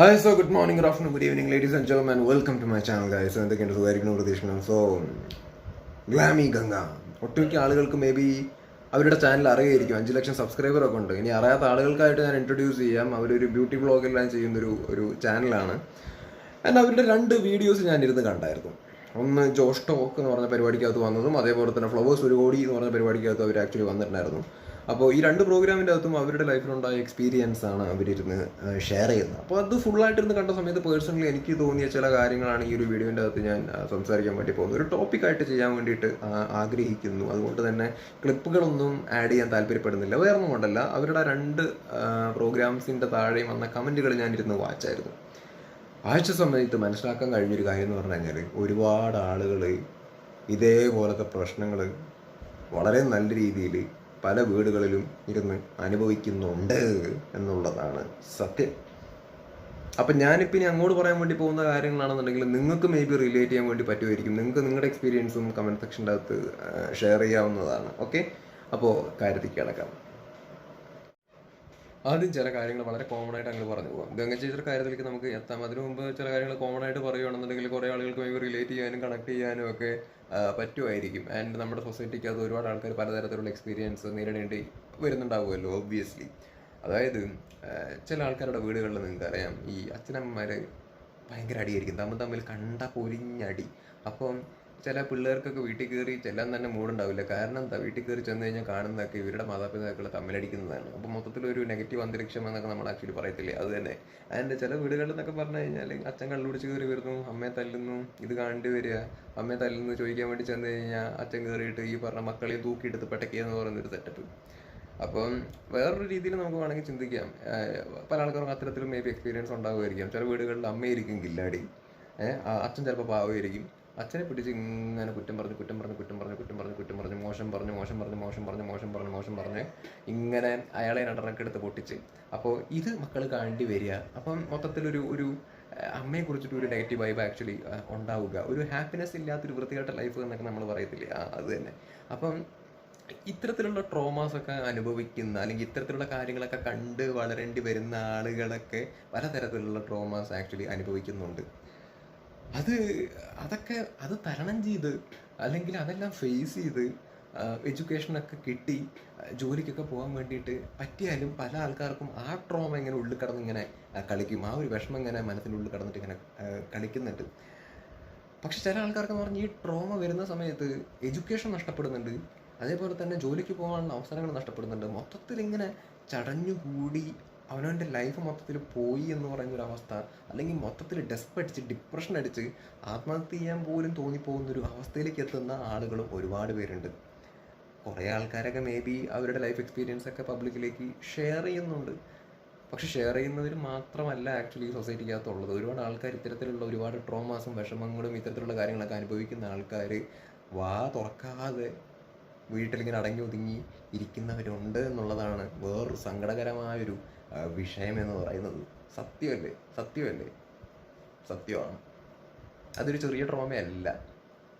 Hi so good morning good afternoon good evening ladies and gentlemen welcome to my channel guys എന്തൊക്കെയുണ്ട് സുഖമായിരിക്കണം പ്രതീക്ഷിക്കണം so Glamy Ganga. ഒട്ടുമിക്ക ആളുകൾക്ക് may be അവരുടെ channel അറിയായിരിക്കും. അഞ്ച് ലക്ഷം സബ്സ്ക്രൈബറൊക്കെ ഉണ്ട്. ഇനി അറിയാത്ത ആളുകൾക്കായിട്ട് ഞാൻ ഇൻട്രൊഡ്യൂസ് ചെയ്യാം. അവരൊരു ബ്യൂട്ടി ബ്ലോഗെല്ലാം ചെയ്യുന്നൊരു ഒരു ചാനലാണ് ആൻഡ് അവരുടെ രണ്ട് വീഡിയോസ് ഞാനിരുന്ന് കണ്ടായിരുന്നു. ഒന്ന് ജോഷ് ടോക്ക് എന്ന് പറഞ്ഞ പരിപാടിക്കകത്ത് വന്നതും അതേപോലെ തന്നെ ഫ്ലവേഴ്സ് ഒരു കോടി എന്ന് പറഞ്ഞ പരിപാടിക്കകത്ത് അവർ ആക്ച്വലി വന്നിട്ടുണ്ടായിരുന്നു. അപ്പോൾ ഈ രണ്ട് പ്രോഗ്രാമിന്റെ അകത്തും അവരുടെ ലൈഫിലുണ്ടായ എക്സ്പീരിയൻസ് ആണ് അവരിരുന്ന് ഷെയർ ചെയ്യുന്നത്. അപ്പോൾ അത് ഫുള്ളായിട്ടിരുന്ന് കണ്ട സമയത്ത് പേഴ്സണലി എനിക്ക് തോന്നിയ ചില കാര്യങ്ങളാണ് ഈ ഒരു വീഡിയോന്റെ അകത്ത് ഞാൻ സംസാരിക്കാൻ വേണ്ടി പോകുന്നത്. ഒരു ടോപ്പിക്കായിട്ട് ചെയ്യാൻ വേണ്ടിയിട്ട് ആഗ്രഹിക്കുന്നു. അതുകൊണ്ട് തന്നെ ക്ലിപ്പുകളൊന്നും ആഡ് ചെയ്യാൻ താല്പര്യപ്പെടുന്നില്ല. വേറെ ഒന്നും കൊണ്ടല്ല. അവരുടെ രണ്ട് പ്രോഗ്രാംസിന്റെ താഴെയും വന്ന കമന്റുകൾ ഞാനിരുന്ന് വാച്ചായിരുന്നു ആഴ്ച സമയത്ത് മനസ്സിലാക്കാൻ കഴിഞ്ഞൊരു കാര്യം എന്ന് പറഞ്ഞു കഴിഞ്ഞാൽ ഒരുപാട് ആളുകൾ ഇതേപോലത്തെ പ്രശ്നങ്ങൾ വളരെ നല്ല രീതിയിൽ പല വീടുകളിലും ഇരുന്ന് അനുഭവിക്കുന്നുണ്ട് എന്നുള്ളതാണ് സത്യം. അപ്പം ഞാനിപ്പോൾ ഇനി അങ്ങോട്ട് പറയാൻ വേണ്ടി പോകുന്ന കാര്യങ്ങളാണെന്നുണ്ടെങ്കിൽ നിങ്ങൾക്ക് മേ ബി റിലേറ്റ് ചെയ്യാൻ വേണ്ടി പറ്റുമായിരിക്കും. നിങ്ങൾക്ക് നിങ്ങളുടെ എക്സ്പീരിയൻസും കമന്റ് സെക്ഷന്റെ അകത്ത് ഷെയർ ചെയ്യാവുന്നതാണ്. ഓക്കെ അപ്പോൾ കാര്യത്തിൽ കിടക്കാം. ആദ്യം ചില കാര്യങ്ങൾ വളരെ കോമൺ ആയിട്ട് അങ്ങനെ പറഞ്ഞു പോകാം ഗംഗ ചേച്ചിയുടെ കാര്യത്തിലേക്ക് നമുക്ക് എത്താം. അതിനു മുമ്പ് ചില കാര്യങ്ങൾ കോമൺ ആയിട്ട് പറയുകയാണെന്നുണ്ടെങ്കിൽ കുറേ ആളുകൾക്ക് മേബി റിലേറ്റ് ചെയ്യാനും കണക്ട് ചെയ്യാനും ഒക്കെ പറ്റുമായിരിക്കും. ആൻഡ് നമ്മുടെ സൊസൈറ്റിക്ക് അത് ഒരുപാട് ആൾക്കാർ പലതരത്തിലുള്ള എക്സ്പീരിയൻസ് നേരിടേണ്ടി വരുന്നുണ്ടാവുമല്ലോ ഒബ്വിയസ്ലി അതായത് ചില ആൾക്കാരുടെ വീടുകളിൽ നിങ്ങൾക്ക് അറിയാം ഈ അച്ഛനമ്മമാർ ഭയങ്കര അടിയായിരിക്കും. തമ്മിൽ തമ്മിൽ കണ്ട പൊരിഞ്ഞടി അപ്പം ചില പിള്ളേർക്കൊക്കെ വീട്ടിൽ കയറി ചെല്ലാൻ തന്നെ മൂടുണ്ടാവില്ല കാരണം എന്താ? വീട്ടിൽ കയറി ചെന്ന് കഴിഞ്ഞാൽ കാണുന്നതൊക്കെ ഇവരുടെ മാതാപിതാക്കൾ തമ്മിലടിക്കുന്നതാണ്. മൊത്തത്തിൽ ഒരു നെഗറ്റീവ് അന്തരീക്ഷം എന്നൊക്കെ നമ്മൾ ആക്ച്വലി പറയത്തില്ലേ? അത് തന്നെ. അതിന്റെ ചില വീടുകളിൽ എന്നൊക്കെ പറഞ്ഞു കഴിഞ്ഞാൽ അച്ഛൻ കള്ളുപിടിച്ച് കയറി വരുന്നു അമ്മയെ തല്ലുന്നു ഇത് കണ്ടു വരിക അമ്മയെ തല്ലുന്നു ചോദിക്കാൻ വേണ്ടി ചെന്ന് കഴിഞ്ഞാൽ അച്ഛൻ കയറിയിട്ട് ഈ പറഞ്ഞ മക്കളെ തൂക്കിയെടുത്ത് പെട്ടക്കുക എന്ന് പറയുന്നൊരു സെറ്റപ്പ് അപ്പം വേറൊരു രീതിയിൽ നമുക്ക് വേണമെങ്കിൽ ചിന്തിക്കാം. പല ആൾക്കാർക്കും അത്തരത്തിലും മേ ബി എക്സ്പീരിയൻസ് ഉണ്ടാവുമായിരിക്കാം. ചില വീടുകളിൽ അമ്മയായിരിക്കും കില്ലാടി. അച്ഛൻ ചിലപ്പോൾ പാവമായിരിക്കും അച്ഛനെ പിടിച്ച് ഇങ്ങനെ കുറ്റം പറഞ്ഞ് കുറ്റം പറഞ്ഞ് കുറ്റം പറഞ്ഞ് കുറ്റം പറഞ്ഞ് കുറ്റം പറഞ്ഞ് മോശം പറഞ്ഞ് മോശം പറഞ്ഞ് മോശം പറഞ്ഞ് മോശം പറഞ്ഞ് മോശം പറഞ്ഞ് ഇങ്ങനെ അയാളെ നടക്കെടുത്ത് പൊട്ടിച്ച്. അപ്പോൾ ഇത് മക്കൾ കാണേണ്ടി വരിക. അപ്പം മൊത്തത്തിലൊരു ഒരു അമ്മയെ കുറിച്ചിട്ട് ഒരു നെഗറ്റീവ് വൈബ് ആക്ച്വലി ഉണ്ടാവുക. ഒരു ഹാപ്പിനെസ് ഇല്ലാത്തൊരു വൃത്തികെട്ട ലൈഫ് എന്നൊക്കെ നമ്മൾ പറയത്തില്ലേ? അത് തന്നെ. അപ്പം ഇത്തരത്തിലുള്ള ട്രോമാസ് ഒക്കെ അനുഭവിക്കുന്ന അല്ലെങ്കിൽ ഇത്തരത്തിലുള്ള കാര്യങ്ങളൊക്കെ കണ്ട് വളരേണ്ടി വരുന്ന ആളുകളൊക്കെ പലതരത്തിലുള്ള ട്രോമാസ് ആക്ച്വലി അനുഭവിക്കുന്നുണ്ട്. അത് അതൊക്കെ അത് തരണം ചെയ്ത് അല്ലെങ്കിൽ അതെല്ലാം ഫേസ് ചെയ്ത് എഡ്യൂക്കേഷനൊക്കെ കിട്ടി ജോലിക്കൊക്കെ പോകാൻ വേണ്ടിയിട്ട് പറ്റിയാലും പല ആൾക്കാർക്കും ആ ട്രോമ ഇങ്ങനെ ഉള്ളിൽ കിടന്ന് ഇങ്ങനെ കളിക്കും. ആ ഒരു വിഷമം ഇങ്ങനെ മനസ്സിനുള്ളിൽ കിടന്നിട്ട് ഇങ്ങനെ കളിക്കുന്നുണ്ട്. പക്ഷെ ചില ആൾക്കാർക്ക് എന്ന് പറഞ്ഞാൽ ഈ ട്രോമ വരുന്ന സമയത്ത് എഡ്യൂക്കേഷൻ നഷ്ടപ്പെടുന്നുണ്ട്. അതേപോലെ തന്നെ ജോലിക്ക് പോകാനുള്ള അവസരങ്ങൾ നഷ്ടപ്പെടുന്നുണ്ട്. മൊത്തത്തിൽ ഇങ്ങനെ ചടഞ്ഞുകൂടി അവനവന്റെ ലൈഫ് മൊത്തത്തിൽ പോയി എന്ന് പറയുന്ന ഒരു അവസ്ഥ അല്ലെങ്കിൽ മൊത്തത്തിൽ ഡെസ്പ് അടിച്ച് ഡിപ്രഷൻ അടിച്ച് ആത്മഹത്യ ചെയ്യാൻ പോലും തോന്നിപ്പോകുന്നൊരു അവസ്ഥയിലേക്ക് എത്തുന്ന ആളുകളും ഒരുപാട് പേരുണ്ട്. കുറേ ആൾക്കാരൊക്കെ മേ ബി അവരുടെ ലൈഫ് എക്സ്പീരിയൻസ് ഒക്കെ പബ്ലിക്കിലേക്ക് ഷെയർ ചെയ്യുന്നുണ്ട്. പക്ഷെ ഷെയർ ചെയ്യുന്നവർ മാത്രമല്ല ആക്ച്വലി സൊസൈറ്റിക്കകത്തുള്ളത് ഒരുപാട് ആൾക്കാർ ഇത്തരത്തിലുള്ള ഒരുപാട് ട്രോമാസും വിഷമങ്ങളും ഇത്തരത്തിലുള്ള കാര്യങ്ങളൊക്കെ അനുഭവിക്കുന്ന ആൾക്കാർ വാ തുറക്കാതെ വീട്ടിലിങ്ങനെ അടങ്ങി ഒതുങ്ങി ഇരിക്കുന്നവരുണ്ട് എന്നുള്ളതാണ് വേറൊരു സങ്കടകരമായൊരു ആ, വിഷയം എന്ന് പറയുന്നത് സത്യമല്ലേ? സത്യമല്ലേ? സത്യമാണ്. അതൊരു ചെറിയ ട്രോമയല്ല.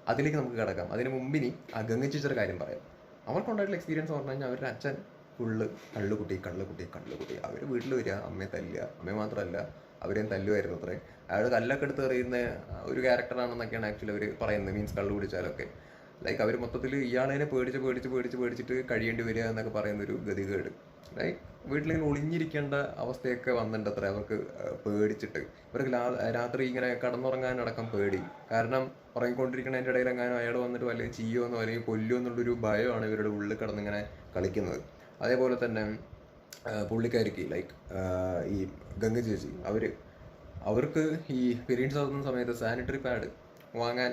അതിലേക്ക് നമുക്ക് കിടക്കാം. അതിന് മുമ്പിനി ഗംഗച്ചിച്ചൊരു കാര്യം പറയാം. അവർക്കുണ്ടായിട്ടുള്ള എക്സ്പീരിയൻസ് പറഞ്ഞു കഴിഞ്ഞാൽ അവരുടെ അച്ഛൻ ഫുള്ള് കള്ളുകുട്ടി കള്ളുകുട്ടി കള്ളുകുട്ടി അവർ വീട്ടിൽ വരിക അമ്മയെ തല്ലുക. അമ്മയെ മാത്രമല്ല അവരെയും തല്ലുമായിരുന്നു അത്രേ. അയാൾ കല്ലൊക്കെ എടുത്ത് എറിയുന്ന ഒരു ക്യാരക്ടറാണെന്നൊക്കെയാണ് ആക്ച്വലി അവർ പറയുന്നത്. മീൻസ് കള്ളു കുടിച്ചാലൊക്കെ. ലൈക്ക് അവർ മൊത്തത്തിൽ ഇയാളേനെ പേടിച്ച് പേടിച്ച് പേടിച്ച് പേടിച്ചിട്ട് കഴിയേണ്ടി വരിക എന്നൊക്കെ പറയുന്ന ഒരു ഗതികേട്. ലൈക്ക് വീട്ടിലിങ്ങനെ ഒളിഞ്ഞിരിക്കേണ്ട അവസ്ഥയൊക്കെ വന്നിട്ടുണ്ട് അത്ര അവർക്ക് പേടിച്ചിട്ട്. ഇവർക്ക് രാത്രി ഇങ്ങനെ കടന്നുറങ്ങാനടക്കം പേടി. കാരണം ഉറങ്ങിക്കൊണ്ടിരിക്കുന്നതിന്റെ ഇടയിൽ എങ്ങാനും അയാൾ വന്നിട്ട് അല്ലെങ്കിൽ ചെയ്യുമെന്നോ അല്ലെങ്കിൽ കൊല്ലുമോ എന്നുള്ളൊരു ഭയമാണ് ഇവരുടെ ഉള്ളിൽ കടന്നിങ്ങനെ കളിക്കുന്നത്. അതേപോലെ തന്നെ പുള്ളിക്കാരിക്ക് ലൈക്ക് ഈ ഗംഗ ചേച്ചി അവർ അവർക്ക് ഈ പീരീഡ്സ് ആകുന്ന സമയത്ത് സാനിറ്ററി പാഡ് വാങ്ങാൻ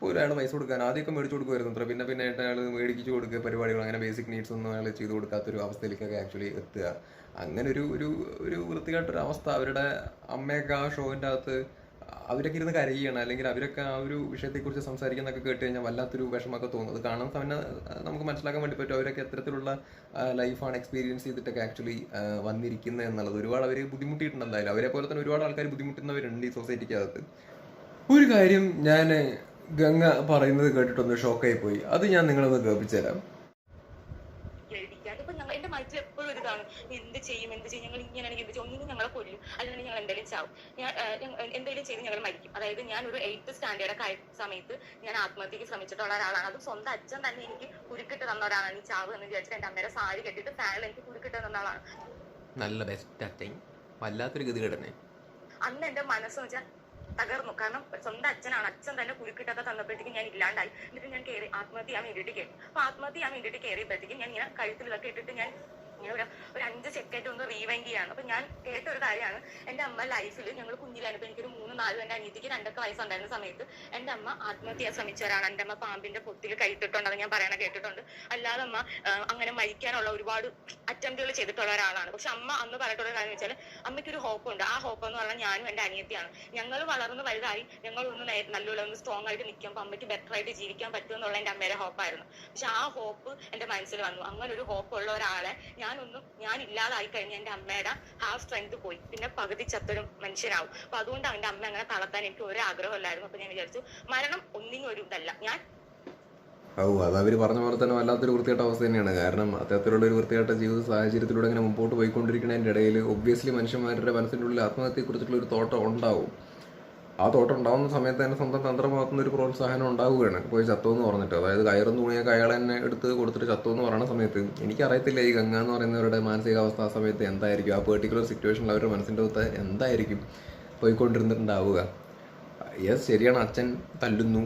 പോലും ഒരാൾ പൈസ കൊടുക്കാൻ ആദ്യമൊക്കെ മേടിച്ചു കൊടുക്കുമായിരുന്നു അത്ര. പിന്നെ പിന്നെ ആയിട്ട് അയാൾ മേടിച്ചു കൊടുക്കുക പരിപാടികൾ അങ്ങനെ ബേസിക് നീഡ്സ് ഒന്നും അയാൾ ചെയ്തു കൊടുക്കാത്തൊരു അവസ്ഥയിലേക്കൊക്കെ ആക്ച്വലി എത്തുക. അങ്ങനെ ഒരു ഒരു ഒരു വൃത്തികെട്ടൊരു അവസ്ഥ അവരുടെ അമ്മയൊക്കെ ആ ഷോവിന്റെ അകത്ത് അവരൊക്കെ ഇരുന്ന് കരയുകയാണ്. അല്ലെങ്കിൽ അവരൊക്കെ ആ ഒരു വിഷയത്തെക്കുറിച്ച് സംസാരിക്കുന്നൊക്കെ കേട്ട് കഴിഞ്ഞാൽ വല്ലാത്തൊരു വിഷമമൊക്കെ തോന്നും. അത് കാണാൻ തന്നെ നമുക്ക് മനസ്സിലാക്കാൻ വേണ്ടി പറ്റും അവരൊക്കെ എത്തരത്തിലുള്ള ലൈഫാണ് എക്സ്പീരിയൻസ് ചെയ്തിട്ടൊക്കെ ആക്ച്വലി വന്നിരിക്കുന്നത് എന്നുള്ളത്. ഒരുപാട് അവർ ബുദ്ധിമുട്ടിയിട്ടുണ്ട് എന്തായാലും. അവരെ പോലെ തന്നെ ഒരുപാട് ആൾക്കാർ ബുദ്ധിമുട്ടുന്നവരുണ്ട് ഈ സൊസൈറ്റിക്കകത്ത് ഒരു കാര്യം ഞാൻ ഗംഗ പറയുന്നത് കേട്ടിട്ടൊന്ന് ഷോക്കായി പോയി അത് ഞാൻ നിങ്ങളൊന്ന് കേൾപ്പിച്ചു തരാം എന്റെ മനസ്സിൽ എപ്പോഴും ഒരു ഇതാണ്. എന്ത് ചെയ്യും എന്ത് ചെയ്യും? ഞങ്ങൾ ഇങ്ങനെയാണെങ്കിൽ എന്ത് ചെയ്യും? ഒന്നും ഞങ്ങളെ കൊല്ലും അല്ലെങ്കിൽ ഞങ്ങൾ എന്തെങ്കിലും ചാവും. ഞാൻ എന്തെങ്കിലും ചെയ്ത് ഞങ്ങൾ മരിക്കും. അതായത് ഞാൻ ഒരു എയ്ത്ത് സ്റ്റാൻഡേർഡ് ഒക്കെ ആയ സമയത്ത് ഞാൻ ആത്മഹത്യക്ക് ശ്രമിച്ചിട്ടുള്ള ഒരാളാണ്. അതും സ്വന്തം അച്ഛൻ തന്നെ എനിക്ക് കുരുക്കിട്ട് തന്ന ഒരാളാണ് ഈ ചാവ് എന്ന് വിചാരിച്ചിട്ട് എന്റെ അമ്മയുടെ സാരി കെട്ടിട്ട് ഫാനിൽ എനിക്ക് കുരുക്കിട്ട് തന്ന ആളാണ്. നല്ല ബെസ്റ്റ് അച്ഛൻ വല്ലാത്തൊരു അന്ന് എന്റെ മനസ്സ് വെച്ചാൽ തകർന്നു. കാരണം സ്വന്തം അച്ഛനാണ്. അച്ഛൻ തന്നെ കുരുക്കിട്ടൊക്കെ തന്നപ്പോഴത്തേക്കും ഞാൻ ഇല്ലാണ്ടായി. എന്നിട്ട് ഞാൻ കയറി ആത്മഹത്യ ചെയ്യാൻ വേണ്ടിയിട്ട് കയറി. അപ്പൊ ആത്മഹത്യ ചെയ്യാൻ വേണ്ടിയിട്ട് കയറിയപ്പോഴത്തേക്കും ഞാൻ ഇങ്ങനെ കഴുത്തിലൊക്കെ ഇട്ടിട്ട് ഞാൻ ഇങ്ങനെ ഒരു ഒരു അഞ്ച് സെക്കൻഡ് ഒന്ന് റീവൈൻഡ് ചെയ്യാണ്. അപ്പൊ ഞാൻ കേട്ട ഒരു കാര്യമാണ്. എന്റെ അമ്മ ലൈഫിൽ ഞങ്ങൾ കുഞ്ഞിലായിരുന്നു. എനിക്കൊരു മൂന്ന് നാല് എന്റെ അനിയത്തിക്ക് രണ്ടൊക്കെ വയസ്സുണ്ടായിരുന്ന സമയത്ത് എന്റെ അമ്മ ആത്മഹത്യ ശ്രമിച്ചവരാണ്. ശ്രമിച്ച എന്റെ അമ്മ പാമ്പിന്റെ പൊത്തിൽ കൈത്തിട്ടുണ്ട് അത് ഞാൻ പറയണ കേട്ടിട്ടുണ്ട്. അല്ലാതെ അമ്മ അങ്ങനെ മരിക്കാനുള്ള ഒരുപാട് അറ്റംപ്റ്റുകൾ ചെയ്തിട്ടുള്ള ഒരാളാണ്. പക്ഷെ അമ്മ അന്ന് പറഞ്ഞിട്ടുള്ള കാര്യം വെച്ചാൽ അമ്മയ്ക്ക് ഒരു ഹോപ്പ് ഉണ്ട് ആ ഹോപ്പ് എന്ന് പറഞ്ഞാൽ ഞാനും എന്റെ അനിയത്തിയാണ്. ഞങ്ങൾ വളർന്ന് വലുതായി ഞങ്ങൾ ഒന്ന് നല്ലോണം ഒന്ന് സ്ട്രോങ് ആയിട്ട് നിൽക്കുമ്പോൾ അമ്മയ്ക്ക് ബെറ്റർ ആയിട്ട് ജീവിക്കാൻ പറ്റുമെന്നുള്ള എന്റെ അമ്മയുടെ ഹോപ്പായിരുന്നു. പക്ഷെ ആ ഹോപ്പ് എന്റെ മനസ്സിൽ വന്നു. അങ്ങനെ ഒരു ഹോപ്പ് ഉള്ള ഒരാളെ ഞാനൊന്നും ഞാൻ ഇല്ലാതായി കഴിഞ്ഞാൽ എന്റെ അമ്മയുടെ ആ സ്ട്രെങ്ത് പോയി. പിന്നെ പകുതി ചത്തൊരു മനുഷ്യനാവും. അപ്പൊ അതുകൊണ്ട് അവന്റെ അമ്മ അങ്ങനെ തളർത്താൻ എനിക്ക് ഒരു ആഗ്രഹമില്ലായിരുന്നു അപ്പൊ ഞാൻ വിചാരിച്ചു മരണം ഒന്നിനും ഒരു ഇതല്ല. ഞാൻ ഓ അത് പറഞ്ഞ പോലെ തന്നെ വല്ലാത്തൊരു വൃത്തികെട്ട അവസ്ഥ തന്നെയാണ്. കാരണം അത്തരത്തിലുള്ള ഒരു വൃത്തികെട്ട ജീവിത സാഹചര്യത്തിലൂടെ ഇങ്ങനെ മുമ്പോട്ട് പോയിക്കൊണ്ടിരിക്കുന്നതിന്റെ ഇടയിൽ ഒബ്വിയസ്ലി മനുഷ്യന്മാരുടെ മനസ്സിന്റെ ഉള്ളിൽ ആത്മഹത്യയെക്കുറിച്ചിട്ടുള്ള ഒരു തോട്ടം ഉണ്ടാവും. ആ തോട്ടം ഉണ്ടാകുന്ന സമയത്ത് തന്നെ സ്വന്തം തന്ത്രമാകുന്ന ഒരു പ്രോത്സാഹനം ഉണ്ടാവുകയാണ്. പോയി ചത്തു എന്ന് പറഞ്ഞിട്ട്. അതായത് കയറും തുണിയൊക്കെ അയാൾ തന്നെ എടുത്ത് കൊടുത്തിട്ട് ചത്തു എന്ന് പറയുന്ന സമയത്ത് എനിക്കറിയത്തില്ല ഈ ഗംഗ എന്ന് പറയുന്നവരുടെ മാനസികാവസ്ഥ ആ സമയത്ത് എന്തായിരിക്കും. ആ പെർട്ടിക്കുലർ സിറ്റുവേഷനിൽ അവരുടെ മനസ്സിന്റെ അകത്ത് എന്തായിരിക്കും? പോയിക്കൊണ്ടിരുന്നിട്ടുണ്ടാവുക. യെസ് ശരിയാണ്. അച്ഛൻ തല്ലുന്നു.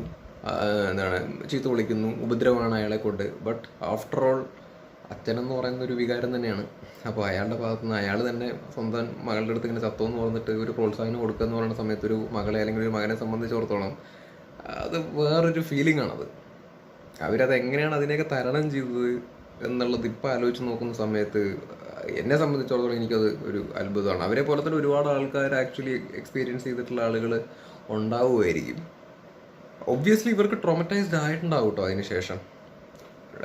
എന്താണ്? ചീത്ത വിളിക്കുന്നു. ഉപദ്രവമാണ് അയാളെ കൊണ്ട്. ബട്ട് ആഫ്റ്റർ ഓൾ അച്ഛനെന്ന് പറയുന്ന ഒരു വികാരം തന്നെയാണ്. അപ്പോൾ അയാളുടെ ഭാഗത്തു നിന്ന് അയാൾ തന്നെ സ്വന്തം മകളുടെ അടുത്ത് ഇങ്ങനെ ചത്തോ എന്ന് പറഞ്ഞിട്ട് ഒരു പ്രോത്സാഹനം കൊടുക്കുക എന്ന് പറയുന്ന സമയത്ത് ഒരു മകളെ അല്ലെങ്കിൽ ഒരു മകനെ സംബന്ധിച്ചിടത്തോളം അത് വേറൊരു ഫീലിംഗ് ആണത്. അവരത് എങ്ങനെയാണ് അതിനെയൊക്കെ തരണം ചെയ്തത് എന്നുള്ളത് ഇപ്പം ആലോചിച്ച് നോക്കുന്ന സമയത്ത് എന്നെ സംബന്ധിച്ചിടത്തോളം എനിക്കത് ഒരു അത്ഭുതമാണ്. അവരെ പോലെ തന്നെ ഒരുപാട് ആൾക്കാർ ആക്ച്വലി എക്സ്പീരിയൻസ് ചെയ്തിട്ടുള്ള ആളുകൾ ഉണ്ടാവുമായിരിക്കും. ഒബ്വിയസ്ലി ഇവർക്ക് ട്രോമറ്റൈസ്ഡ് ആയിട്ടുണ്ടാവും കേട്ടോ അതിന് ശേഷം. ഇവിടെ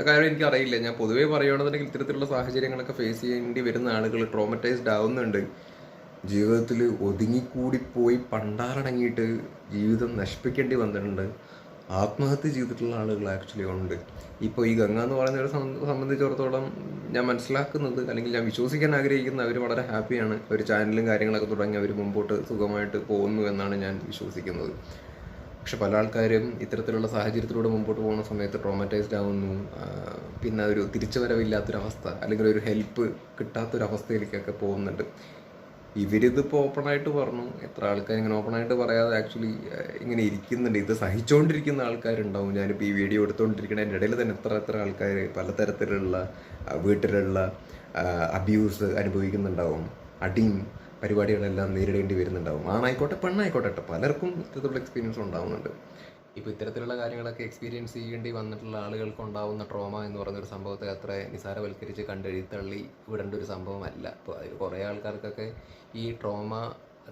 കാര്യം എനിക്കറിയില്ല. ഞാൻ പൊതുവേ പറയുകയാണെന്നുണ്ടെങ്കിൽ ഇത്തരത്തിലുള്ള സാഹചര്യങ്ങളൊക്കെ ഫേസ് ചെയ്യേണ്ടി വരുന്ന ആളുകൾ ട്രോമറ്റൈസ്ഡ് ആവുന്നുണ്ട്. ജീവിതത്തിൽ ഒതുങ്ങിക്കൂടിപ്പോയി പണ്ടാറടങ്ങിയിട്ട് ജീവിതം നശിപ്പിക്കേണ്ടി വന്നിട്ടുണ്ട്. ആത്മഹത്യ ചെയ്തിട്ടുള്ള ആളുകൾ ആക്ച്വലി ഉണ്ട്. ഇപ്പോൾ ഈ ഗംഗ എന്ന് പറയുന്നവരെ സംബന്ധിച്ചിടത്തോളം ഞാൻ മനസ്സിലാക്കുന്നത് അല്ലെങ്കിൽ ഞാൻ വിശ്വസിക്കാൻ ആഗ്രഹിക്കുന്ന അവർ വളരെ ഹാപ്പിയാണ് ഒരു ചാനലും കാര്യങ്ങളൊക്കെ തുടങ്ങി അവർ മുമ്പോട്ട് സുഖമായിട്ട് പോകുന്നു എന്നാണ് ഞാൻ വിശ്വസിക്കുന്നത്. പക്ഷെ പല ആൾക്കാരും ഇത്തരത്തിലുള്ള സാഹചര്യത്തിലൂടെ മുമ്പോട്ട് പോകുന്ന സമയത്ത് ട്രോമറ്റൈസ്ഡ് ആവുന്നു. പിന്നെ ഒരു തിരിച്ചു വരവില്ലാത്തൊരവസ്ഥ അല്ലെങ്കിൽ ഒരു ഹെൽപ്പ് കിട്ടാത്തൊരവസ്ഥയിലേക്കൊക്കെ പോകുന്നുണ്ട്. ഇവരിതിപ്പോൾ ഓപ്പണായിട്ട് പറഞ്ഞു. എത്ര ആൾക്കാർ ഇങ്ങനെ ഓപ്പണായിട്ട് പറയാതെ ആക്ച്വലി ഇങ്ങനെ ഇരിക്കുന്നുണ്ട്. ഇത് സഹിച്ചുകൊണ്ടിരിക്കുന്ന ആൾക്കാരുണ്ടാവും. ഞാനിപ്പോൾ ഈ വീഡിയോ എടുത്തുകൊണ്ടിരിക്കുന്നതിന്റെ ഇടയിൽ തന്നെ എത്ര എത്ര ആൾക്കാർ പലതരത്തിലുള്ള വീട്ടിലുള്ള അബ്യൂസ് അനുഭവിക്കുന്നുണ്ടാവും. അടിയും പരിപാടികളെല്ലാം നേരിടേണ്ടി വരുന്നുണ്ടാവും. ആണായിക്കോട്ടെ പെണ്ണായിക്കോട്ടെ പലർക്കും ഇത്തരത്തിലുള്ള എക്സ്പീരിയൻസ് ഉണ്ടാവുന്നുണ്ട്. ഇപ്പോൾ ഇത്തരത്തിലുള്ള കാര്യങ്ങളൊക്കെ എക്സ്പീരിയൻസ് ചെയ്യേണ്ടി വന്നിട്ടുള്ള ആളുകൾക്ക് ഉണ്ടാവുന്ന ട്രോമ എന്ന് പറയുന്ന ഒരു സംഭവത്തെ അത്ര നിസാരവൽക്കരിച്ച് കണ്ടെഴുത്തള്ളി വിടേണ്ട ഒരു സംഭവമല്ല. അപ്പോൾ അതിൽ കുറേ ആൾക്കാർക്കൊക്കെ ഈ ട്രോമ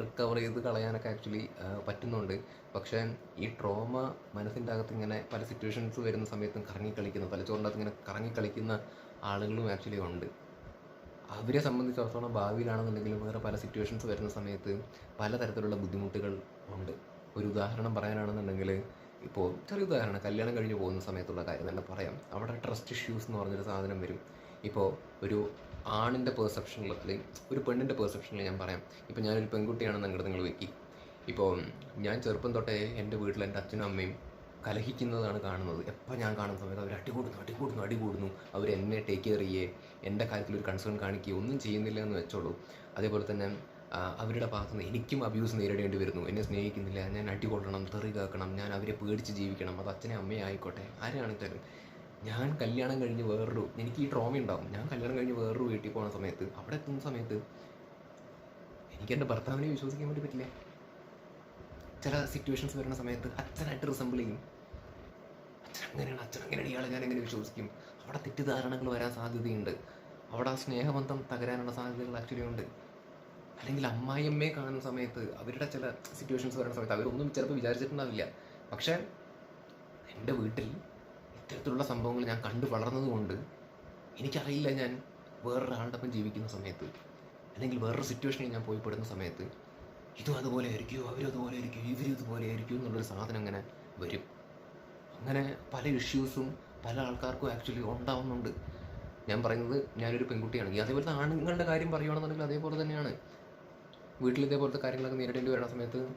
റിക്കവർ ചെയ്ത് കളയാനൊക്കെ ആക്ച്വലി പറ്റുന്നുണ്ട്. പക്ഷേ ഈ ട്രോമ മനസ്സിന്റെ അകത്ത് ഇങ്ങനെ പല സിറ്റുവേഷൻസ് വരുന്ന സമയത്തും കറങ്ങിക്കളിക്കുന്ന തലച്ചോറിന്റെ അകത്ത് ഇങ്ങനെ കറങ്ങിക്കളിക്കുന്ന ആളുകളും ആക്ച്വലി ഉണ്ട്. അവരെ സംബന്ധിച്ചിടത്തോളം ഭാവിയിലാണെന്നുണ്ടെങ്കിലും വേറെ പല സിറ്റുവേഷൻസ് വരുന്ന സമയത്ത് പലതരത്തിലുള്ള ബുദ്ധിമുട്ടുകൾ ഉണ്ട്. ഒരു ഉദാഹരണം പറയാനാണെന്നുണ്ടെങ്കിൽ ഇപ്പോൾ ചെറിയ ഉദാഹരണം കല്യാണം കഴിഞ്ഞ് പോകുന്ന സമയത്തുള്ള കാര്യം തന്നെ പറയാം. അവിടെ ട്രസ്റ്റ് ഇഷ്യൂസ് എന്ന് പറഞ്ഞൊരു സാധനം വരും. ഇപ്പോൾ ഒരു ആണിന്റെ പെർസെപ്ഷനിൽ അല്ലെങ്കിൽ ഒരു പെണ്ണിന്റെ പെർസെപ്ഷനിൽ ഞാൻ പറയാം. ഇപ്പോൾ ഞാനൊരു പെൺകുട്ടിയാണെന്ന് അങ്ങോട്ട് നിങ്ങൾ വെക്കി. ഇപ്പോൾ ഞാൻ ചെറുപ്പം തൊട്ടേ എന്റെ വീട്ടിൽ എന്റെ അച്ഛനും അമ്മയും കലഹിക്കുന്നതാണ് കാണുന്നത്. എപ്പോൾ ഞാൻ കാണുന്ന സമയത്ത് അവർ അടികൂടുന്നു അടികൂടുന്നു അടികൂടുന്നു. അവർ എന്നെ ടേക്ക് കെയർ ചെയ്യേ എന്റെ കാര്യത്തിൽ ഒരു കൺസേൺ കാണിക്കുകയോ ഒന്നും ചെയ്യുന്നില്ല എന്ന് വെച്ചോളൂ. അതേപോലെ തന്നെ അവരുടെ ഭാഗത്തുനിന്ന് എനിക്കും അബ്യൂസ് നേരിടേണ്ടി വരുന്നു. എന്നെ സ്നേഹിക്കുന്നില്ല ഞാൻ അടി കൊള്ളണം തെറി കേൾക്കണം ഞാൻ അവരെ പേടിച്ച് ജീവിക്കണം അത് അച്ഛനെ അമ്മയെ ആയിക്കോട്ടെ തരും ഞാൻ കല്യാണം കഴിഞ്ഞ് വേറൊരു എനിക്ക് ഈ ട്രോമ ഉണ്ടാവും. ഞാൻ കല്യാണം കഴിഞ്ഞ് വേറൊരു വീട്ടിൽ പോകുന്ന സമയത്ത് അവിടെ എത്തുന്ന സമയത്ത് എനിക്ക് എന്റെ ഭർത്താവിനെ വിശ്വസിക്കാൻ വേണ്ടി പറ്റില്ല. ചില സിറ്റുവേഷൻസ് വരുന്ന സമയത്ത് അച്ഛനായിട്ട് റിസംബിൾ ചെയ്യും. അച്ഛൻ അങ്ങനെയാണ് ഇയാളെ ഞാൻ എങ്ങനെ വിശ്വസിക്കും. അവിടെ തെറ്റിദ്ധാരണകൾ വരാൻ സാധ്യതയുണ്ട്. അവിടെ ആ സ്നേഹബന്ധം തകരാനുള്ള സാധ്യതകൾ ആക്ച്വലി ഉണ്ട്. അല്ലെങ്കിൽ അമ്മായിയമ്മയെ കാണുന്ന സമയത്ത് അവരുടെ ചില സിറ്റുവേഷൻസ് വരുന്ന സമയത്ത് അവരൊന്നും ചിലപ്പോൾ വിചാരിച്ചിട്ടുണ്ടാവില്ല. പക്ഷേ എന്റെ വീട്ടിൽ ഇത്തരത്തിലുള്ള സംഭവങ്ങൾ ഞാൻ കണ്ടു വളർന്നതുകൊണ്ട് എനിക്കറിയില്ല ഞാൻ വേറൊരാളുടെ ഒപ്പം ജീവിക്കുന്ന സമയത്ത്. അല്ലെങ്കിൽ വേറൊരു സിറ്റുവേഷനിൽ ഞാൻ പോയി പെടുന്ന സമയത്ത് ഇതും അതുപോലെ ആയിരിക്കുമോ അവരും അതുപോലെ ആയിരിക്കും ഇവരും ഇതുപോലെ ആയിരിക്കും എന്നുള്ളൊരു സാധനം അങ്ങനെ വരും. അങ്ങനെ പല ഇഷ്യൂസും പല ആൾക്കാർക്കും ആക്ച്വലി ഉണ്ടാവുന്നുണ്ട്. ഞാൻ പറയുന്നത് ഞാനൊരു പെൺകുട്ടിയാണെങ്കിൽ അതേപോലത്തെ ആണുങ്ങളുടെ കാര്യം പറയുകയാണെന്നുണ്ടെങ്കിൽ അതേപോലെ തന്നെയാണ്. വീട്ടിൽ ഇതേപോലത്തെ കാര്യങ്ങളൊക്കെ നേരിടേണ്ടി വരുന്ന സമയത്ത്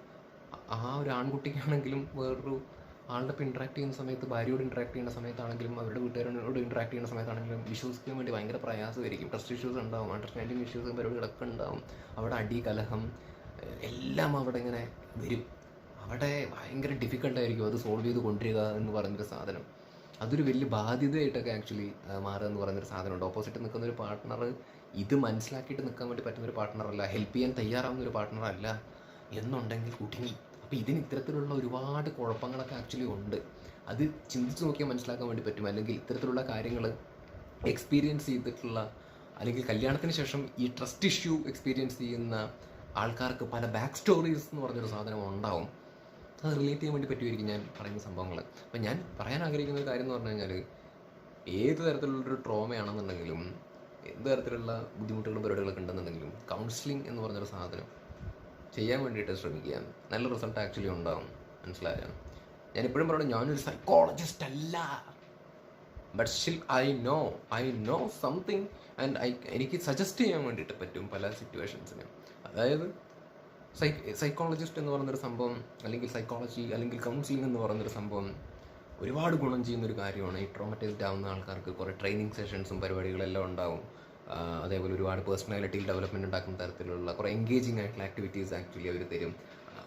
ആ ഒരു ആൺകുട്ടിക്കാണെങ്കിലും വേറൊരു ആളുടെ ഒപ്പം ഇൻട്രാക്ട് ചെയ്യുന്ന സമയത്ത് ഭാര്യയോട് ഇൻട്രാക്ട് ചെയ്യുന്ന സമയത്താണെങ്കിലും അവരുടെ വീട്ടുകാരോട് ഇൻട്രാക്ട് ചെയ്യുന്ന സമയത്താണെങ്കിലും വിശ്വസിക്കാൻ വേണ്ടി ഭയങ്കര പ്രയാസമായിരിക്കും. ട്രസ്റ്റ് ഇഷ്യൂസ് ഉണ്ടാവും അണ്ടർസ്റ്റാൻഡിങ് ഇഷ്യൂസും പരിപാടികളൊക്കെ ഉണ്ടാവും. അവിടെ അടി കലഹം എല്ലാം അവിടെ ഇങ്ങനെ വരും. അവിടെ ഭയങ്കര ഡിഫിക്കൽട്ടായിരിക്കും അത് സോൾവ് ചെയ്ത് കൊണ്ടുവരിക എന്ന് പറയുന്നൊരു സാധനം. അതൊരു വലിയ ബാധ്യതയായിട്ടൊക്കെ ആക്ച്വലി മാറുക എന്ന് പറയുന്നൊരു സാധനമുണ്ട്. ഓപ്പോസിറ്റ് നിൽക്കുന്ന ഒരു പാർട്ട്ണർ ഇത് മനസ്സിലാക്കിയിട്ട് നിൽക്കാൻ വേണ്ടി പറ്റുന്ന ഒരു പാർട്ട്ണറല്ല ഹെൽപ്പ് ചെയ്യാൻ തയ്യാറാവുന്ന ഒരു പാർട്ട്ണറല്ല എന്നുണ്ടെങ്കിൽ കുടുങ്ങി. അപ്പോൾ ഇതിന് ഇത്തരത്തിലുള്ള ഒരുപാട് കുഴപ്പങ്ങളൊക്കെ ആക്ച്വലി ഉണ്ട്. അത് ചിന്തിച്ച് നോക്കിയാൽ മനസ്സിലാക്കാൻ വേണ്ടി പറ്റും. അല്ലെങ്കിൽ ഇത്തരത്തിലുള്ള കാര്യങ്ങൾ എക്സ്പീരിയൻസ് ചെയ്തിട്ടുള്ള അല്ലെങ്കിൽ കല്യാണത്തിന് ശേഷം ഈ ട്രസ്റ്റ് ഇഷ്യൂ എക്സ്പീരിയൻസ് ചെയ്യുന്ന ആൾക്കാർക്ക് പല ബാക്ക് സ്റ്റോറീസ് എന്ന് പറഞ്ഞൊരു സാധനം ഉണ്ടാവും. അത് റിലേറ്റ് ചെയ്യാൻ വേണ്ടി പറ്റുമായിരിക്കും ഞാൻ പറയുന്ന സംഭവങ്ങൾ അപ്പം ഞാൻ പറയാൻ ആഗ്രഹിക്കുന്ന ഒരു കാര്യം എന്ന് പറഞ്ഞു കഴിഞ്ഞാൽ ഏത് തരത്തിലുള്ളൊരു ട്രോമയാണെന്നുണ്ടെങ്കിലും എന്ത് തരത്തിലുള്ള ബുദ്ധിമുട്ടുകളും പരിപാടികളൊക്കെ ഉണ്ടെന്നുണ്ടെങ്കിലും കൗൺസിലിംഗ് എന്ന് പറഞ്ഞൊരു സാധനം ചെയ്യാൻ വേണ്ടിയിട്ട് ശ്രമിക്കുക നല്ല റിസൾട്ട് ആക്ച്വലി ഉണ്ടാകും മനസ്സിലായോ? ഞാൻ എപ്പോഴും പറയണം ഞാനൊരു സൈക്കോളജിസ്റ്റ് അല്ല. But still I know I know something and I എനിക്ക് സജസ്റ്റ് ചെയ്യാൻ വേണ്ടിയിട്ട് പറ്റും പല സിറ്റുവേഷൻസിനും അതായത് സൈക്കോളജിസ്റ്റ് എന്ന് പറയുന്നൊരു സംഭവം അല്ലെങ്കിൽ സൈക്കോളജി അല്ലെങ്കിൽ കൗൺസിലിംഗ് എന്ന് പറയുന്നൊരു സംഭവം ഒരുപാട് ഗുണം ചെയ്യുന്നൊരു കാര്യമാണ്. ഈ ട്രോമറ്റൈസ്ഡ് ആവുന്ന ആൾക്കാർക്ക് കുറേ ട്രെയിനിങ് സെഷൻസും പരിപാടികളെല്ലാം ഉണ്ടാവും. അതേപോലെ ഒരുപാട് പേഴ്സണാലിറ്റി ഡെവലപ്മെന്റ് ഉണ്ടാക്കുന്ന തരത്തിലുള്ള കുറേ എൻഗേജിങ് ആയിട്ടുള്ള ആക്ടിവിറ്റീസ് ആക്ച്വലി അവർ തരും.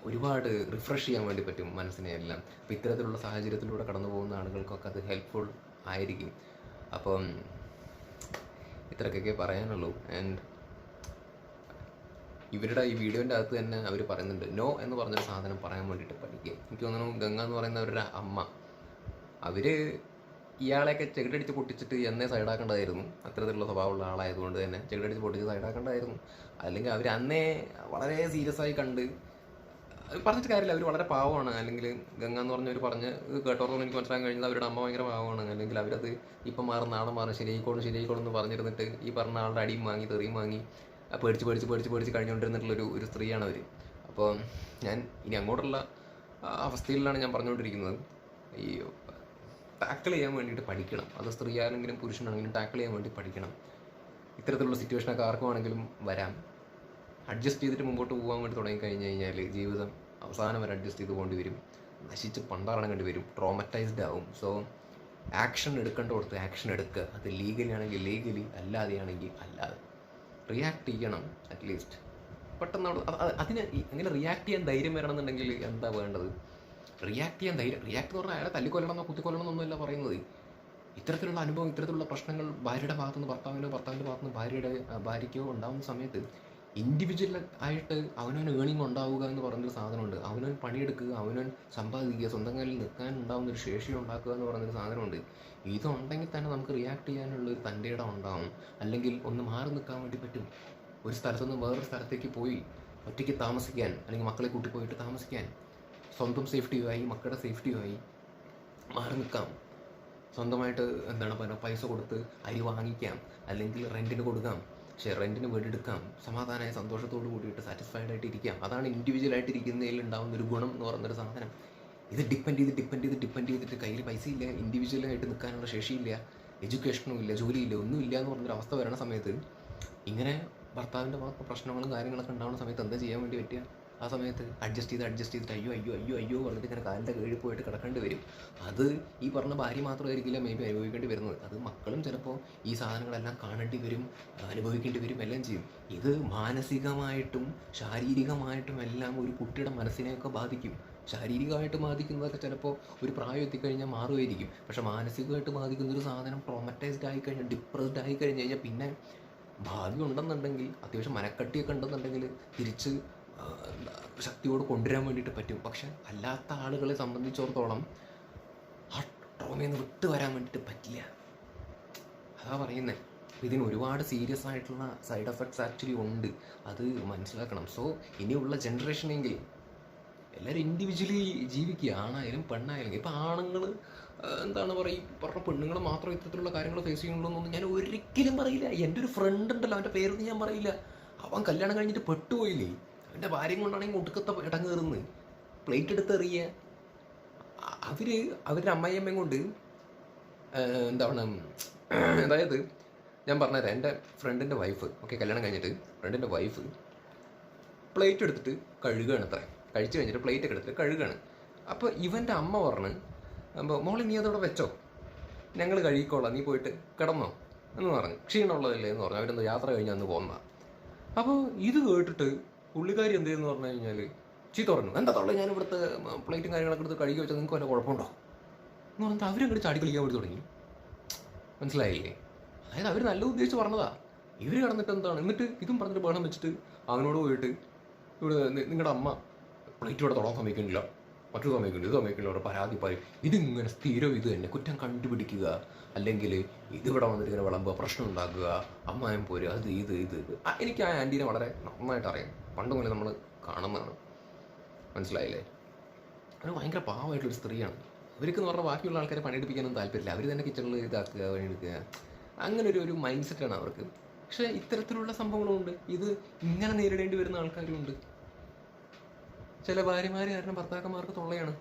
ഒരുപാട് റിഫ്രഷ് ചെയ്യാൻ വേണ്ടി പറ്റും മനസ്സിനെ എല്ലാം. അപ്പോൾ ഇത്തരത്തിലുള്ള സാഹചര്യത്തിലൂടെ കടന്നു പോകുന്ന ആളുകൾക്കൊക്കെ അത് ഹെൽപ്ഫുൾ ആയിരിക്കും. അപ്പം ഇത്രക്കൊക്കെ പറയാനുള്ളൂ. ആൻഡ് ഇവരുടെ ഈ വീഡിയോന്റെ അകത്ത് തന്നെ അവർ പറയുന്നുണ്ട് നോ എന്ന് പറഞ്ഞൊരു സാധനം പറയാൻ വേണ്ടിയിട്ട് പഠിക്കുക എനിക്ക് തോന്നുന്നു ഗംഗ എന്ന് പറയുന്ന അവരുടെ അമ്മ അവർ ഇയാളെയൊക്കെ ചെകിടടിച്ച് പൊട്ടിച്ചിട്ട് എന്നെ സൈഡാക്കേണ്ടതായിരുന്നു. അത്തരത്തിലുള്ള സ്വഭാവമുള്ള ആളായതുകൊണ്ട് തന്നെ ചെകിടടിച്ച് പൊട്ടിച്ച് സൈഡാക്കേണ്ടതായിരുന്നു. അല്ലെങ്കിൽ അവർ അന്നേ വളരെ സീരിയസ് ആയി കണ്ട് പറഞ്ഞിട്ട് കാര്യമില്ല അവർ വളരെ പാവമാണ്. അല്ലെങ്കിൽ ഗംഗ എന്ന് പറഞ്ഞവർ പറഞ്ഞ് കേട്ടോർന്ന് എനിക്ക് മനസ്സിലാക്കാൻ കഴിഞ്ഞത് അവരുടെ അമ്മ ഭയങ്കര പാവമാണ്. അല്ലെങ്കിൽ അവരത് ഇപ്പം മാറും നാളെ മാറും ശരിയായിക്കോളും ശരിയായിക്കോളും എന്ന് പറഞ്ഞിരുന്നിട്ട് ഈ പറഞ്ഞ ആളുടെ അടിയും വാങ്ങി തെറിയും വാങ്ങി പേടിച്ച് പേടിച്ച് പേടിച്ച് പേടിച്ച് കഴിഞ്ഞുകൊണ്ടിരുന്നിട്ടുള്ളൊരു ഒരു സ്ത്രീയാണ് അവർ അപ്പോൾ ഞാൻ ഇനി അങ്ങോട്ടുള്ള അവസ്ഥയിലാണ് ഞാൻ പറഞ്ഞുകൊണ്ടിരിക്കുന്നത്. ഈ ടാക്കിൾ ചെയ്യാൻ വേണ്ടിയിട്ട് പഠിക്കണം. അത് സ്ത്രീ ആണെങ്കിലും പുരുഷനാണെങ്കിലും ടാക്കിൾ ചെയ്യാൻ വേണ്ടി പഠിക്കണം. ഇത്തരത്തിലുള്ള സിറ്റുവേഷനൊക്കെ ആർക്കുവാണെങ്കിലും വരാം. അഡ്ജസ്റ്റ് ചെയ്തിട്ട് മുമ്പോട്ട് പോകാൻ വേണ്ടി തുടങ്ങി കഴിഞ്ഞ് കഴിഞ്ഞാൽ ജീവിതം അവസാനം വരെ അഡ്ജസ്റ്റ് ചെയ്ത് പോകേണ്ടി വരും. നശിച്ച് പണ്ടാറണങ്ങേണ്ടി വരും. ട്രോമറ്റൈസ്ഡ് ആവും. സോ ആക്ഷൻ എടുക്കേണ്ട കൊടുത്ത് ആക്ഷൻ എടുക്കുക. അത് ലീഗലി ആണെങ്കിൽ ലീഗലി അല്ലാതെയാണെങ്കിൽ അല്ലാതെ. റിയാക്ട് ചെയ്യണം അറ്റ്ലീസ്റ്റ് പെട്ടെന്ന് അവിടെ അത് അത് അതിന് അങ്ങനെ റിയാക്ട് ചെയ്യാൻ ധൈര്യം വരണമെന്നുണ്ടെങ്കിൽ എന്താ വേണ്ടത്? റിയാക്ട് ചെയ്യാൻ ധൈര്യം റിയാക്ട് എന്ന് പറഞ്ഞാൽ അയാളെ തല്ലിക്കൊല്ലണമെന്നോ കുത്തിക്കൊല്ലണം എന്നല്ല പറയുന്നത്. ഇത്തരത്തിലുള്ള അനുഭവം ഇത്തരത്തിലുള്ള പ്രശ്നങ്ങൾ ഭാര്യയുടെ ഭാഗത്തുനിന്ന് ഭർത്താവിനോ ഭർത്താവിന്റെ ഭാഗത്തുനിന്ന് ഭാര്യയുടെ ഭാര്യയ്ക്കോ ഉണ്ടാകുന്ന സമയത്ത് ഇൻഡിവിജ്വൽ ആയിട്ട് അവനവൻ ഏണിങ് ഉണ്ടാവുക എന്ന് പറഞ്ഞൊരു സാധനമുണ്ട്. അവനവൻ പണിയെടുക്കുക അവനവൻ സമ്പാദിക്കുക സ്വന്തം കാലിൽ നിൽക്കാൻ ഉണ്ടാകുന്ന ഒരു ശേഷി ഉണ്ടാക്കുക എന്ന് പറഞ്ഞൊരു സാധനമുണ്ട്. ഇതുണ്ടെങ്കിൽ തന്നെ നമുക്ക് റിയാക്ട് ചെയ്യാനുള്ള ഒരു തന്റെ ഇടം ഉണ്ടാവും. അല്ലെങ്കിൽ ഒന്ന് മാറി നിൽക്കാൻ വേണ്ടി പറ്റും. ഒരു സ്ഥലത്തു നിന്ന് വേറൊരു സ്ഥലത്തേക്ക് പോയി ഒറ്റയ്ക്ക് താമസിക്കാൻ അല്ലെങ്കിൽ മക്കളെ കൂട്ടി പോയിട്ട് താമസിക്കാൻ സ്വന്തം സേഫ്റ്റിയുമായി മക്കളുടെ സേഫ്റ്റിയുമായി മാറി നിൽക്കാം. സ്വന്തമായിട്ട് എന്താണ് പറയുക പൈസ കൊടുത്ത് അരി വാങ്ങിക്കാം അല്ലെങ്കിൽ റെന്റിന് കൊടുക്കാം. പക്ഷേ റെന്റിന് വീടെടുക്കാം സമാധാനമായ സന്തോഷത്തോട് കൂടിയിട്ട് സാറ്റിസ്ഫൈഡ് ആയിട്ട് ഇരിക്കാം അതാണ് ഇൻഡിവിജ്വൽ ആയിട്ട് ഇരിക്കുന്നതിൽ ഉണ്ടാകുന്ന ഒരു ഗുണം എന്ന് പറയുന്നൊരു സാധനം. ഇത് ഡിപ്പെൻഡ് ചെയ്ത് ഡിപ്പെൻഡ് ചെയ്ത് ഡിപ്പെൻഡ് ചെയ്തിട്ട് കയ്യിൽ പൈസ ഇല്ല ഇൻഡിവിജ്വൽ ആയിട്ട് നിൽക്കാനുള്ള ശേഷിയില്ല എഡ്യൂക്കേഷനും ഇല്ല ജോലിയില്ല ഒന്നുമില്ല എന്ന് പറഞ്ഞൊരു അവസ്ഥ വരണ സമയത്ത് ഇങ്ങനെ ഭർത്താവിന്റെ ഭാഗത്ത് പ്രശ്നങ്ങളും കാര്യങ്ങളൊക്കെ ഉണ്ടാകുന്ന സമയത്ത് എന്താ ചെയ്യാൻ വേണ്ടി പറ്റുക? ആ സമയത്ത് അഡ്ജസ്റ്റ് ചെയ്ത് അഡ്ജസ്റ്റ് ചെയ്തിട്ട് അയ്യോ അയ്യോ അയ്യോ അയ്യോ പറഞ്ഞിട്ട് ഇങ്ങനെ കാലിന്റെ കീഴിൽ പോയിട്ട് കിടക്കേണ്ടി വരും. അത് ഈ പറഞ്ഞ ഭാര്യ മാത്രമായിരിക്കില്ല മേ ബി അനുഭവിക്കേണ്ടി വരുന്നത്. അത് മക്കളും ചിലപ്പോൾ ഈ സാധനങ്ങളെല്ലാം കാണേണ്ടി വരും അനുഭവിക്കേണ്ടി വരും എല്ലാം ചെയ്യും. ഇത് മാനസികമായിട്ടും ശാരീരികമായിട്ടും എല്ലാം ഒരു കുട്ടിയുടെ മനസ്സിനെയൊക്കെ ബാധിക്കും. ശാരീരികമായിട്ട് ബാധിക്കുന്നതൊക്കെ ചിലപ്പോൾ ഒരു പ്രായം എത്തിക്കഴിഞ്ഞാൽ മാറുമായിരിക്കും. പക്ഷേ മാനസികമായിട്ട് ബാധിക്കുന്ന ഒരു സാധനം ട്രോമറ്റൈസ്ഡ് ആയി കഴിഞ്ഞാൽ ഡിപ്രസ്ഡ് ആയി കഴിഞ്ഞ് കഴിഞ്ഞാൽ പിന്നെ ഭാവി ഉണ്ടെന്നുണ്ടെങ്കിൽ അത്യാവശ്യം മനക്കട്ടിയൊക്കെ ഉണ്ടെന്നുണ്ടെങ്കിൽ തിരിച്ച് ശക്തിയോട് കൊണ്ടുവരാൻ വേണ്ടിയിട്ട് പറ്റും. പക്ഷെ അല്ലാത്ത ആളുകളെ സംബന്ധിച്ചിടത്തോളം ആ ട്രോമയിൽ നിന്ന് വിട്ടു വരാൻ വേണ്ടിയിട്ട് പറ്റില്ല. അതാ പറയുന്നത് ഇതിന് ഒരുപാട് സീരിയസ് ആയിട്ടുള്ള സൈഡ് എഫക്ട്സ് ആക്ച്വലി ഉണ്ട്. അത് മനസ്സിലാക്കണം. സോ ഇനിയുള്ള ജനറേഷനെങ്കിൽ എല്ലാവരും ഇൻഡിവിജ്വലി ജീവിക്കുക ആണായാലും പെണ്ണായാലും ഇപ്പം ആണുങ്ങൾ എന്താണ് പറയുക പറഞ്ഞ പെണ്ണുങ്ങൾ മാത്രം ഇത്തരത്തിലുള്ള കാര്യങ്ങൾ ഫേസ് ചെയ്യുന്നുള്ളൂ ഞാൻ ഒരിക്കലും പറയില്ല. എന്റെ ഒരു ഫ്രണ്ട് ഉണ്ടല്ലോ അവന്റെ പേരൊന്നും ഞാൻ പറയില്ല. അവൻ കല്യാണം കഴിഞ്ഞിട്ട് പെട്ടുപോയില്ലേ? അവന്റെ ഭാര്യയും കൊണ്ടാണെങ്കിൽ ഒടുക്കത്തെ ഇടം കയറുന്നത്. പ്ലേറ്റ് എടുത്ത് എറിയുക അവർ അവരുടെ അമ്മായിയമ്മയും കൊണ്ട് എന്താണ് അതായത് ഞാൻ പറഞ്ഞുതരാം എന്റെ ഫ്രണ്ടിന്റെ വൈഫ് ഓക്കെ കല്യാണം കഴിഞ്ഞിട്ട് ഫ്രണ്ടിന്റെ വൈഫ് പ്ലേറ്റ് എടുത്തിട്ട് കഴുകുകയാണ് അത്ര. കഴിച്ചു കഴിഞ്ഞിട്ട് പ്ലേറ്റ് ഒക്കെ എടുത്തിട്ട് കഴുകുകയാണ് അപ്പോൾ ഇവന്റെ അമ്മ പറഞ്ഞ് അപ്പോൾ മോളെ നീ അതവിടെ വെച്ചോ? ഞങ്ങൾ കഴുകിക്കോളാം നീ പോയിട്ട് കിടന്നോ എന്ന് പറഞ്ഞു. ക്ഷീണമുള്ളതല്ലേ എന്ന് പറഞ്ഞു. അവരെന്തോ യാത്ര കഴിഞ്ഞ് അന്ന് പോകുന്നതാണ് അപ്പോൾ ഇത് കേട്ടിട്ട് പുള്ളിക്കാരി എന്ത് ചെയ്യുന്നു പറഞ്ഞു കഴിഞ്ഞാൽ ചീത്ത പറഞ്ഞു. എന്താ തൊള്ള ഞാൻ ഇവിടുത്തെ പ്ലേറ്റും കാര്യങ്ങളൊക്കെ എടുത്ത് കഴുകി വെച്ചാൽ നിങ്ങൾക്ക് വല്ല കുഴപ്പമുണ്ടോ? എന്ന് പറഞ്ഞിട്ട് അവരങ്ങോട്ട് ചാടി കളിക്കാൻ വേണ്ടി തുടങ്ങി. മനസ്സിലായില്ലേ? അതായത് അവർ നല്ല ഉദ്ദേശിച്ച് പറഞ്ഞതാ. ഇവർ കടന്നിട്ട് എന്താണ്? എന്നിട്ട് ഇതും പറഞ്ഞിട്ട് ബഹളം വെച്ചിട്ട് അവനോട് പോയിട്ട് ഇവിടെ നിങ്ങളുടെ അമ്മ പ്ലേറ്റ് ഇവിടെ തൊടാൻ സമ്മതിക്കുന്നില്ല മറ്റൊരു സമയക്കുന്നില്ല ഇത് സമയക്കുന്നില്ല. അവിടെ പരാതി പറയും. ഇതിങ്ങനെ സ്ഥിരം ഇത് തന്നെ. കുറ്റം കണ്ടുപിടിക്കുക. അല്ലെങ്കിൽ ഇതിവിടെ വന്നിട്ട് ഇങ്ങനെ വിളമ്പുക പ്രശ്നം ഉണ്ടാക്കുക. അമ്മായം പോരുക അത് ഇത് ഇത് ഇത്. എനിക്ക് ആ ആന്റീനെ വളരെ നന്നായിട്ട് അറിയാം. പണ്ട് മുതലേ നമ്മൾ കാണുന്നതാണ്. മനസ്സിലായില്ലേ? അവർ ഭയങ്കര പാവമായിട്ടുള്ളൊരു സ്ത്രീയാണ്. അവർക്ക് എന്ന് പറഞ്ഞാൽ ബാക്കിയുള്ള ആൾക്കാരെ പണിയെടുപ്പിക്കാനൊന്നും താല്പര്യമില്ല. അവർ തന്നെ കിച്ചണിൽ ഇതാക്കുക പണിയെടുക്കുക. അങ്ങനെ ഒരു ഒരു മൈൻഡ് സെറ്റാണ് അവർക്ക്. പക്ഷേ ഇത്തരത്തിലുള്ള സംഭവങ്ങളുണ്ട്. ഇത് ഇങ്ങനെ നേരിടേണ്ടി വരുന്ന ആൾക്കാരുമുണ്ട് ചില ഭാര്യമാർ കാരണം ഭർത്താക്കന്മാർക്ക് തൊള്ളയാണ്.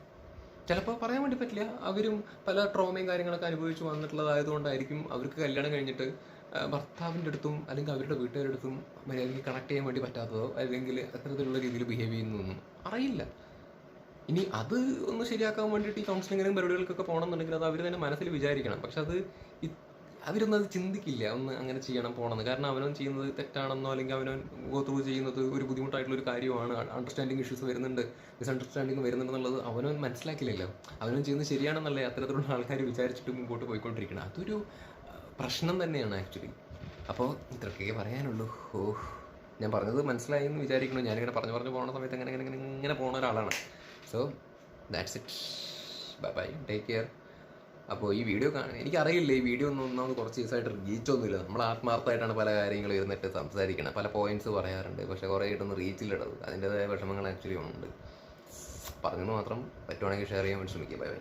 ചിലപ്പോൾ പറയാൻ വേണ്ടി പറ്റില്ല. അവരും പല ട്രോമയും കാര്യങ്ങളൊക്കെ അനുഭവിച്ച് വന്നിട്ടുള്ളതായതുകൊണ്ടായിരിക്കും അവർക്ക് കല്യാണം കഴിഞ്ഞിട്ട് ഭർത്താവിന്റെ അടുത്തും അല്ലെങ്കിൽ അവരുടെ വീട്ടുകാരുടെ അടുത്തും മര്യാദയ്ക്ക് കണക്ട് ചെയ്യാൻ വേണ്ടി പറ്റാത്തതോ അല്ലെങ്കിൽ അത്തരത്തിലുള്ള രീതിയിൽ ബിഹേവ് ചെയ്യുന്നതൊന്നും അറിയില്ല. ഇനി അത് ഒന്ന് ശരിയാക്കാൻ വേണ്ടിയിട്ട് ഈ കൗൺസിലിങ്ങിനും പരിപാടികൾക്കൊക്കെ പോകണമെന്നുണ്ടെങ്കിൽ അത് അവർ തന്നെ മനസ്സിൽ വിചാരിക്കണം. പക്ഷെ അത് അവരൊന്നും അത് ചിന്തിക്കില്ല. ഒന്ന് അങ്ങനെ ചെയ്യണം പോകണമെന്ന്. കാരണം അവനവൻ ചെയ്യുന്നത് തെറ്റാണെന്നോ അല്ലെങ്കിൽ അവനവൻ ഗോത്രൂ ചെയ്യുന്നത് ഒരു ബുദ്ധിമുട്ടായിട്ടുള്ള ഒരു കാര്യമാണ്. അണ്ടർസ്റ്റാൻഡിങ് ഇഷ്യൂസ് വരുന്നുണ്ട് മിസ്അണ്ടർസ്റ്റാൻഡിങ് വരുന്നുണ്ടെന്നുള്ളത് അവനവൻ മനസ്സിലാക്കില്ലല്ലോ. അവനവൻ ചെയ്യുന്നത് ശരിയാണെന്നല്ലേ അത്തരത്തിലുള്ള ആൾക്കാർ വിചാരിച്ചിട്ട് മുമ്പോട്ട് പോയിക്കൊണ്ടിരിക്കണം. അതൊരു പ്രശ്നം തന്നെയാണ് ആക്ച്വലി. അപ്പോൾ ഇത്രയൊക്കെ പറയാനുള്ളൂ. ഓ ഞാൻ പറഞ്ഞത് മനസ്സിലായി എന്ന് വിചാരിക്കുന്നു. ഞാനിങ്ങനെ പറഞ്ഞു പറഞ്ഞു പോകുന്ന സമയത്ത് അങ്ങനെ ഇങ്ങനെ ഇങ്ങനെ പോകുന്ന ഒരാളാണ്. So that's it bye bye take care അപ്പോൾ ഈ വീഡിയോ കാണാൻ എനിക്കറിയില്ല ഈ വീഡിയോ ഒന്നും ഒന്നാമത് കുറച്ച് ദിവസമായിട്ട് റീച്ച് ഒന്നുമില്ല നമ്മൾ ആത്മാർത്ഥമായിട്ടാണ് പല കാര്യങ്ങളും ഇരുന്നിട്ട് സംസാരിക്കണം. പല പോയിന്റ്സ് പറയാറുണ്ട്. പക്ഷേ കുറേ ആയിട്ടൊന്ന് റീച്ചിലിടത് അതിന്റെതായ വിഷമങ്ങൾ ആക്ച്വലി ഉണ്ട്. പറഞ്ഞെന്ന് മാത്രം പറ്റുവാണെങ്കിൽ ഷെയർ ചെയ്യാൻ വേണ്ടി ശ്രമിക്കുക ബൈ ബൈ